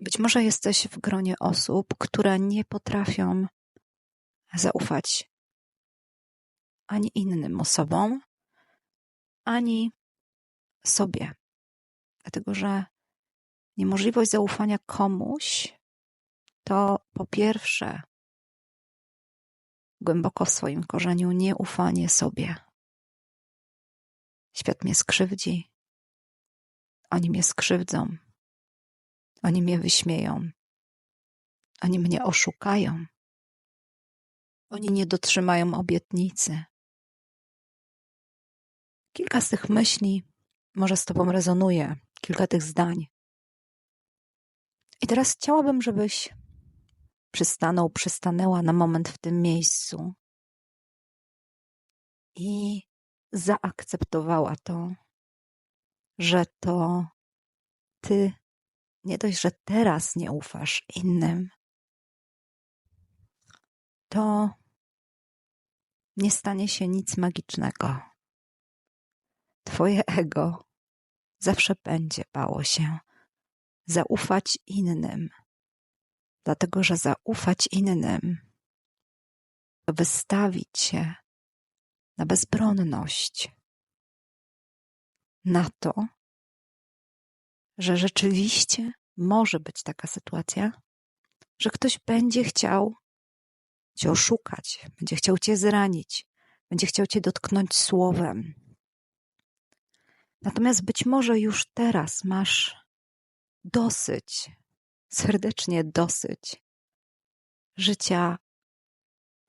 Być może jesteś w gronie osób, które nie potrafią zaufać ani innym osobom, ani sobie. Dlatego, że niemożliwość zaufania komuś to po pierwsze głęboko w swoim korzeniu nieufanie sobie. Świat mnie skrzywdzi, oni mnie skrzywdzą, oni mnie wyśmieją, oni mnie oszukają, oni nie dotrzymają obietnicy. Kilka z tych myśli może z Tobą rezonuje, kilka tych zdań. I teraz chciałabym, żebyś przystanął, przystanęła na moment w tym miejscu i zaakceptowała to, że to ty nie dość, że teraz nie ufasz innym, to nie stanie się nic magicznego. Twoje ego zawsze będzie bało się zaufać innym, dlatego że zaufać innym to wystawić się na bezbronność, na to, że rzeczywiście może być taka sytuacja, że ktoś będzie chciał cię oszukać, będzie chciał cię zranić, będzie chciał cię dotknąć słowem. Natomiast być może już teraz masz dosyć, serdecznie dosyć życia,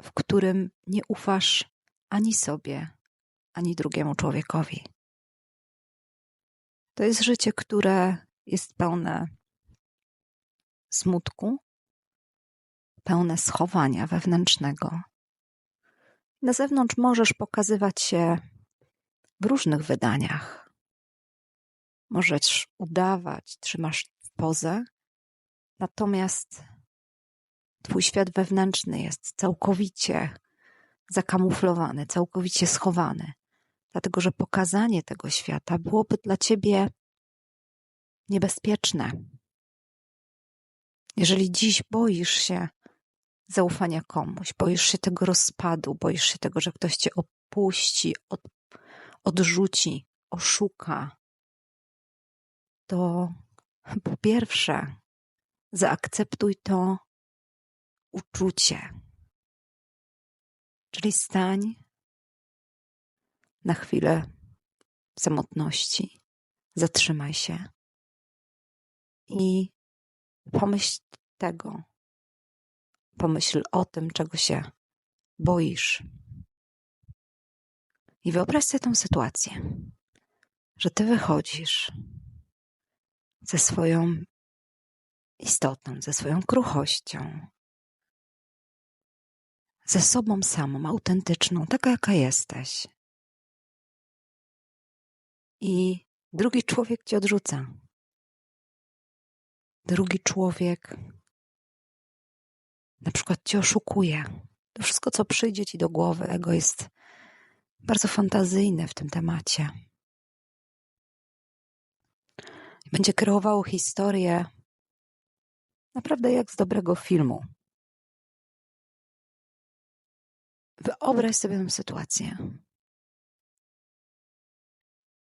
w którym nie ufasz ani sobie, ani drugiemu człowiekowi. To jest życie, które jest pełne smutku, pełne schowania wewnętrznego. Na zewnątrz możesz pokazywać się w różnych wydaniach. Możesz udawać, trzymasz pozę, natomiast Twój świat wewnętrzny jest całkowicie zakamuflowany, całkowicie schowany dlatego że pokazanie tego świata byłoby dla ciebie niebezpieczne. Jeżeli dziś boisz się zaufania komuś, boisz się tego rozpadu, boisz się tego, że ktoś cię opuści, od, odrzuci, oszuka, to po pierwsze zaakceptuj to uczucie. Czyli stań na chwilę samotności. Zatrzymaj się i pomyśl tego. Pomyśl o tym, czego się boisz. I wyobraź sobie tą sytuację, że ty wychodzisz ze swoją istotą, ze swoją kruchością, ze sobą samą, autentyczną, taka jaka jesteś i drugi człowiek cię odrzuca. Drugi człowiek na przykład cię oszukuje. To wszystko, co przyjdzie ci do głowy, ego jest bardzo fantazyjne w tym temacie. Będzie kreowało historię naprawdę jak z dobrego filmu. Wyobraź sobie tę sytuację.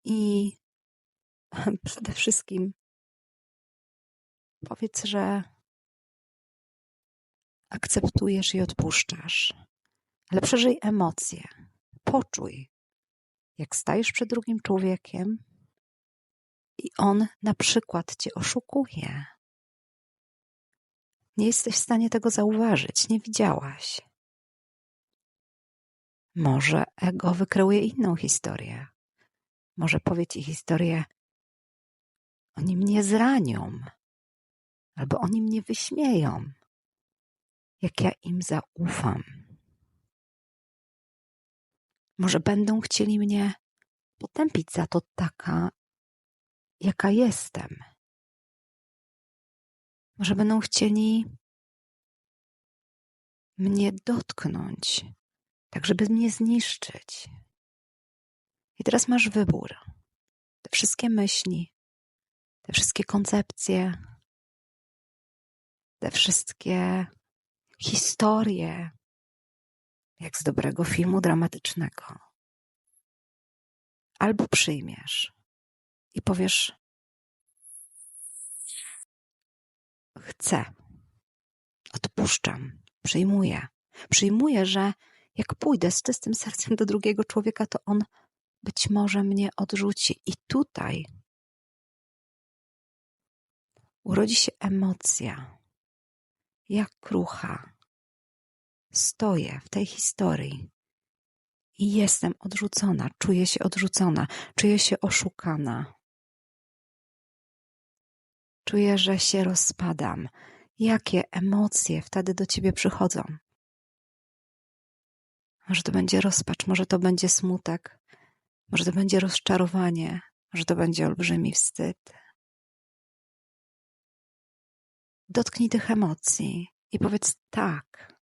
I przede wszystkim powiedz, że akceptujesz i odpuszczasz, ale przeżyj emocje. Poczuj, jak stajesz przed drugim człowiekiem i on na przykład cię oszukuje. Nie jesteś w stanie tego zauważyć, nie widziałaś. Może ego wykreuje inną historię. Może powie ci historię, oni mnie zranią, albo oni mnie wyśmieją, jak ja im zaufam. Może będą chcieli mnie potępić za to taka, jaka jestem. Może będą chcieli mnie dotknąć, tak żeby mnie zniszczyć. I teraz masz wybór. Te wszystkie myśli, te wszystkie koncepcje, te wszystkie historie, jak z dobrego filmu dramatycznego. Albo przyjmiesz i powiesz: Chcę, odpuszczam, przyjmuję. Przyjmuję, że jak pójdę z czystym sercem do drugiego człowieka, to on być może mnie odrzuci. I tutaj urodzi się emocja, jak krucha. Stoję w tej historii i jestem odrzucona, czuję się odrzucona, czuję się oszukana. Czuję, że się rozpadam. Jakie emocje wtedy do ciebie przychodzą? Może to będzie rozpacz, może to będzie smutek, może to będzie rozczarowanie, może to będzie olbrzymi wstyd. Dotknij tych emocji i powiedz tak.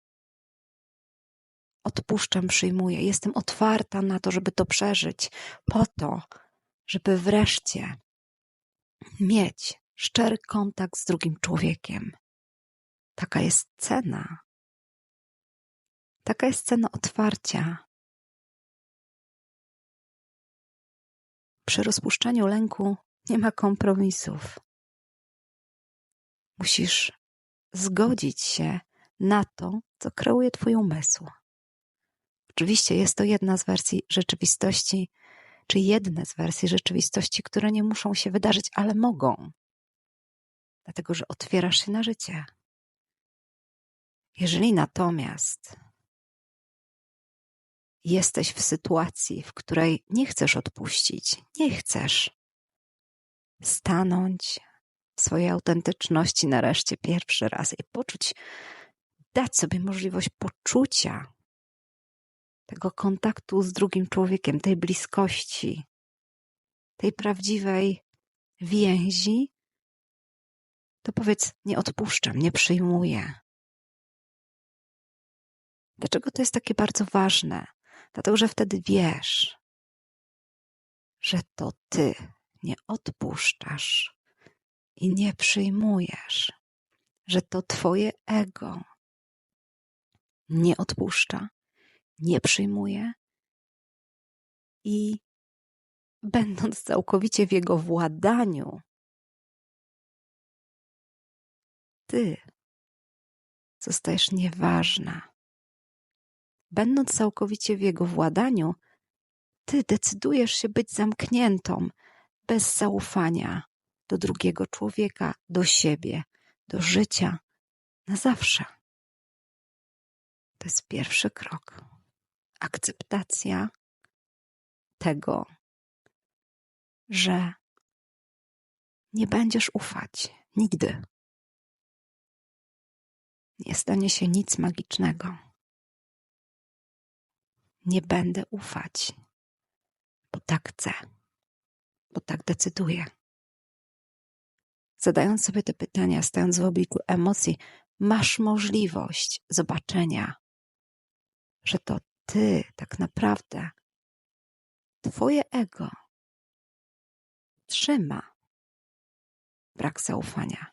Odpuszczam, przyjmuję. Jestem otwarta na to, żeby to przeżyć, po to, żeby wreszcie mieć szczery kontakt z drugim człowiekiem. Taka jest cena. Taka jest cena otwarcia. Przy rozpuszczaniu lęku nie ma kompromisów. Musisz zgodzić się na to, co kreuje Twój umysł. Oczywiście jest to jedna z wersji rzeczywistości, czy jedne z wersji rzeczywistości, które nie muszą się wydarzyć, ale mogą, dlatego że otwierasz się na życie. Jeżeli natomiast jesteś w sytuacji, w której nie chcesz odpuścić, nie chcesz stanąć w swojej autentyczności nareszcie pierwszy raz i poczuć, dać sobie możliwość poczucia tego kontaktu z drugim człowiekiem, tej bliskości, tej prawdziwej więzi, to powiedz: Nie odpuszczam, nie przyjmuję. Dlaczego to jest takie bardzo ważne? Dlatego, że wtedy wiesz, że to ty nie odpuszczasz i nie przyjmujesz, że to twoje ego nie odpuszcza, nie przyjmuje i będąc całkowicie w jego władaniu, ty zostajesz nieważna będąc całkowicie w jego władaniu, ty decydujesz się być zamkniętą, bez zaufania do drugiego człowieka, do siebie, do życia, na zawsze. To jest pierwszy krok. Akceptacja tego, że nie będziesz ufać nigdy. Nie stanie się nic magicznego nie będę ufać, bo tak chcę, bo tak decyduję. Zadając sobie te pytania, stając w obliczu emocji, masz możliwość zobaczenia, że to ty tak naprawdę, twoje ego trzyma brak zaufania,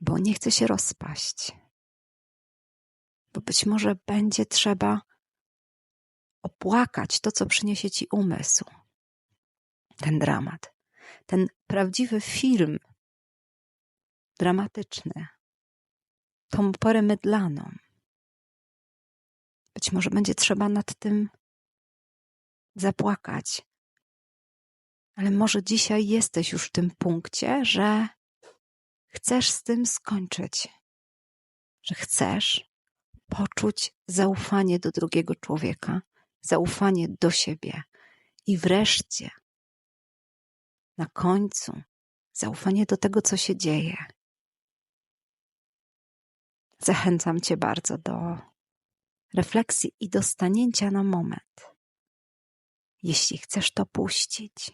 bo nie chce się rozpaść, bo być może będzie trzeba opłakać to, co przyniesie ci umysł. Ten dramat, ten prawdziwy film dramatyczny, tą porę mydlaną. Być może będzie trzeba nad tym zapłakać. Ale może dzisiaj jesteś już w tym punkcie, że chcesz z tym skończyć, że chcesz poczuć zaufanie do drugiego człowieka, zaufanie do siebie i wreszcie na końcu zaufanie do tego, co się dzieje. Zachęcam Cię bardzo do refleksji i do stanięcia na moment. Jeśli chcesz to puścić.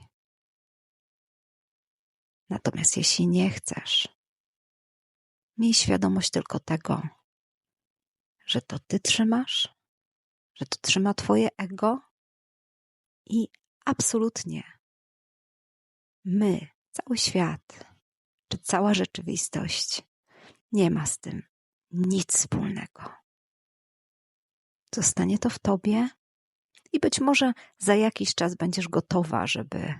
Natomiast jeśli nie chcesz, miej świadomość tylko tego, że to Ty trzymasz, że to trzyma Twoje ego i absolutnie my, cały świat, czy cała rzeczywistość nie ma z tym nic wspólnego. Zostanie to w tobie i być może za jakiś czas będziesz gotowa, żeby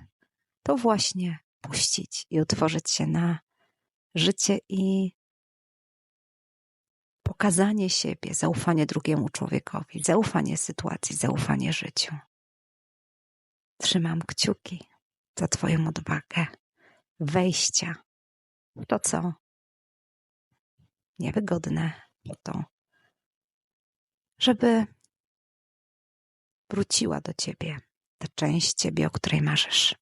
to właśnie puścić i otworzyć się na życie i pokazanie siebie, zaufanie drugiemu człowiekowi, zaufanie sytuacji, zaufanie życiu. Trzymam kciuki za Twoją odwagę wejścia w to, co niewygodne, to żeby wróciła do Ciebie ta część Ciebie, o której marzysz.